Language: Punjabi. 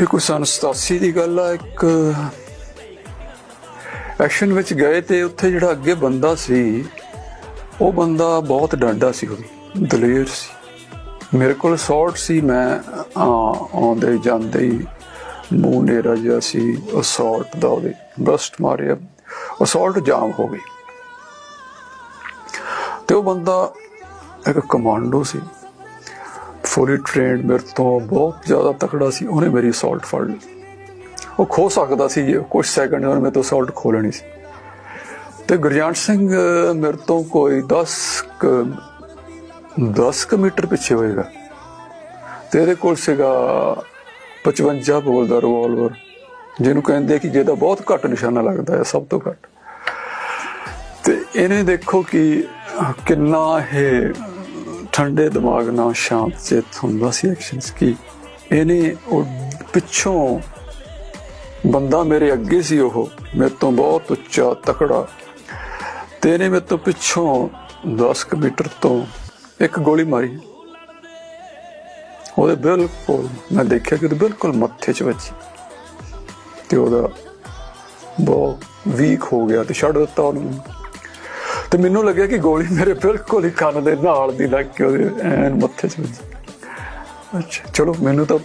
ਇਹ ਕੋਈ ਸਨ 87 ਦੀ ਗੱਲ ਆ ਇੱਕ ਐਕਸ਼ਨ ਵਿੱਚ ਗਏ ਤੇ ਉੱਥੇ ਜਿਹੜਾ ਅੱਗੇ ਬੰਦਾ ਸੀ ਉਹ ਬੰਦਾ ਬਹੁਤ ਡਾਂਡਾ ਸੀ ਉਹ ਵੀ, ਦਲੇਰ ਸੀ। ਮੇਰੇ ਕੋਲ ਸ਼ਾਰਟ ਸੀ ਮੈਂ ਆਉਂਦੇ ਜਾਂਦੇ ਹੀ ਮੂੰਹ ਨੇਰਾ ਜਿਹਾ ਸੀ ਉਹ ਸ਼ਾਰਟ ਦਾ ਉਹਦੇ ਬਸਟ ਮਾਰਿਆ ਉਹ ਸ਼ਾਰਟ ਜਾਮ ਹੋ ਗਈ। ਤੇ ਉਹ ਬੰਦਾ ਇੱਕ ਕਮਾਂਡੋ ਸੀ ਫੁੱਲੀ ਟ੍ਰੇਨਡ ਮੇਰੇ ਤੋਂ ਬਹੁਤ ਜ਼ਿਆਦਾ ਤਕੜਾ ਸੀ, ਉਹਨੇ ਮੇਰੀ ਅਸਾਲਟ ਫੜ ਲਈ। ਉਹ ਖੋ ਸਕਦਾ ਸੀ ਜੇ ਕੁਝ ਸੈਕਿੰਡ ਉਹਨੇ ਮੇਰੇ ਤੋਂ ਅਸਾਲਟ ਖੋ ਲੈਣੀ ਸੀ। ਤੇ ਗੁਰਜੰਟ ਸਿੰਘ ਮੇਰੇ ਤੋਂ ਕੋਈ 10 10 ਕੁ ਮੀਟਰ ਪਿੱਛੇ ਹੋਏਗਾ। ਤੇ ਇਹਦੇ ਕੋਲ ਸੀਗਾ 55 ਬੋਲ ਦਾ ਰਿਵਾਲਵਰ ਜਿਹਨੂੰ ਕਹਿੰਦੇ ਕਿ ਜਿਹਦਾ ਬਹੁਤ ਘੱਟ ਨਿਸ਼ਾਨਾ ਲੱਗਦਾ ਹੈ, ਸਭ ਤੋਂ ਘੱਟ। ਤੇ ਇਹਨੇ ਦੇਖੋ ਕਿ ਕਿੰਨਾ ਇਹ ਠੰਡੇ ਦਿਮਾਗ ਨਾਲ ਸ਼ਾਂਤ ਚਿੱਤ ਹੁੰਦਾ ਸੀ ਐਕਸ਼ਨਸ ਕੀ ਇਹਨੇ ਉਹ ਪਿੱਛੋਂ ਬੰਦਾ ਮੇਰੇ ਅੱਗੇ ਸੀ ਉਹ, ਮੇਰੇ ਤੋਂ ਬਹੁਤ ਉੱਚਾ ਤਕੜਾ। ਤੇ ਇਹਨੇ ਮੇਰੇ ਤੋਂ ਪਿੱਛੋਂ 10 ਕੁ ਮੀਟਰ ਤੋਂ ਇੱਕ ਗੋਲੀ ਮਾਰੀ। ਉਹਦੇ ਬਿਲਕੁਲ, ਮੈਂ ਦੇਖਿਆ ਕਿ ਉਹਦੇ ਬਿਲਕੁਲ ਮੱਥੇ 'ਚ ਵੱਜੀ। ਤੇ ਉਹਦਾ ਬਹੁਤ ਵੀਕ ਹੋ ਗਿਆ ਤੇ ਛੱਡ ਦਿੱਤਾ ਉਹਨੂੰ। ਤੇ ਮੈਨੂੰ ਲੱਗਿਆ ਕਿ ਗੋਲੀ ਮੇਰੇ ਬਿਲਕੁਲ ਹੀ ਕੰਨ ਦੇ ਨਾਲ ਦੀ ਲੱਗ ਕੇ ਉਹਦੇ ਐਨ ਮੱਥੇ 'ਚ ਵੱਜੀ। ਅੱਛਾ, ਚਲੋ ਮੈਨੂੰ ਤਾਂ